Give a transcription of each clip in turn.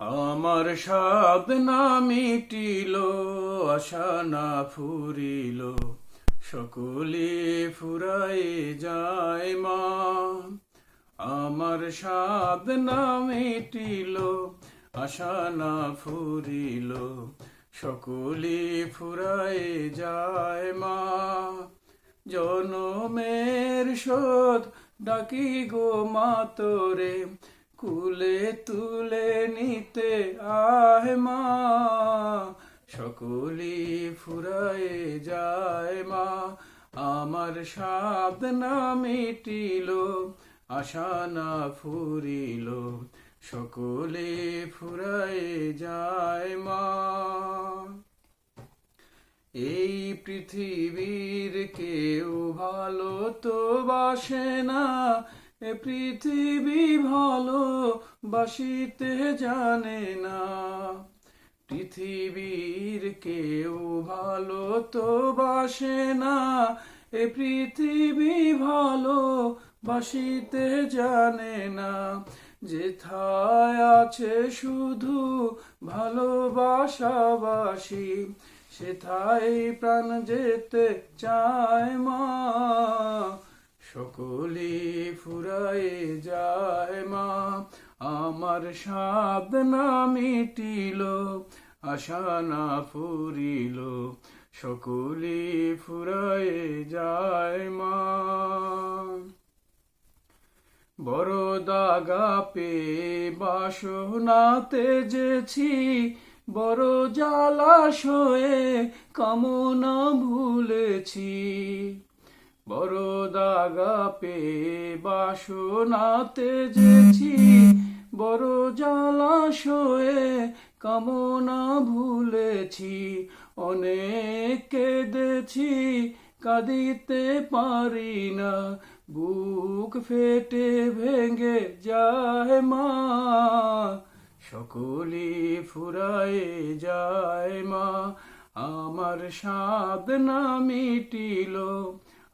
আমার সাদ না মিটিল, আশা না ফুরিল। সকলে ফুরাই যায় মা। আমার সাদ না মিটিল, আশা না ফুরিল। সকলে ফুরাই যায় মা। জনমের শোধ ডাকি গো মা তোরে কুলে তুলে নিতে আয় মা, সকলি ফুরায়ে যায় মা। আমার সাদ না মিটিল, আশা না ফুরিল, সকলে ফুরায়ে যায় মা। এই পৃথিবীর কেউ ভালো তো বাসে না এ পৃথিবী ভালো, বাসিতে জানে না। পৃথিবীর কেউ ভালো তো বাসে না। এ পৃথিবী ভালো, বাসিতে জানে না। যেথায় আছে শুধু ভালোবাসাবাসি, সেথায় প্রাণ যেতে চায় মা। সকলি ফুরায় যায় মা। আমার সাদ না মিটিল, আশা না ফুরিল। সকলে ফুরায় যায় মা। বড় দাগা পে বাসনাতে যেছি, বড় জালাশয়ে কামনা ভুলেছি। বড় দাগা পে বাসনাতে যেছি, বড় জালাশয়ে কামনা ভুলেছি অনেক কেঁদেছি কাঁদিতে পারি না, বুক ফেটে ভেঙে যায় মা। সকলি ফুরায় যায় মা, আমার সাদ না মিটিল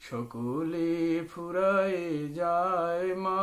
সকলে ফুরায় যায় মা।